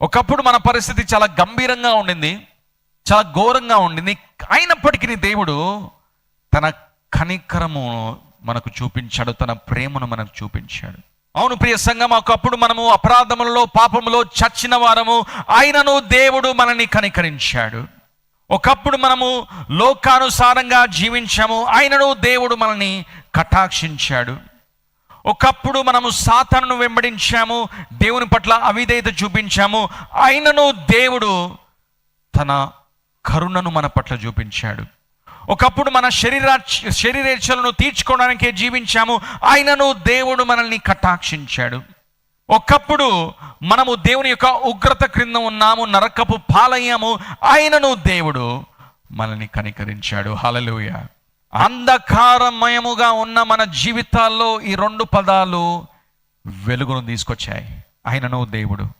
ఒకప్పుడు మన పరిస్థితి చాలా గంభీరంగా ఉండింది చాలా ఘోరంగా ఉండింది. అయినప్పటికీ దేవుడు తన కనికరము మనకు చూపించాడు తన ప్రేమను మనకు చూపించాడు. అవును ప్రియ సంఘం ఒకప్పుడు మనము అపరాధములలో పాపములో చచ్చిన వారము ఆయనను దేవుడు మనల్ని కనికరించాడు. ఒకప్పుడు మనము లోకానుసారంగా జీవించాము ఆయనను దేవుడు మనల్ని కటాక్షించాడు. ఒకప్పుడు మనము సాతాను వెంబడించాము దేవుని పట్ల అవిధేయత చూపించాము. ఆయనను దేవుడు తన కరుణను మన పట్ల చూపించాడు. ఒకప్పుడు మన శరీర శరీరేచ్ఛలను తీర్చుకోవడానికే జీవించాము. ఆయనను దేవుడు మనల్ని కటాక్షించాడు. ఒకప్పుడు మనము దేవుని యొక్క ఉగ్రత క్రింద ఉన్నాము నరకపు పాలయ్యాము. ఆయనను దేవుడు మనల్ని కనికరించాడు. హలలుయ అంధకారమయముగా ఉన్న మన జీవితాల్లో ఈ రెండు పదాలు వెలుగును తీసుకొచ్చాయి. ఆయనను దేవుడు.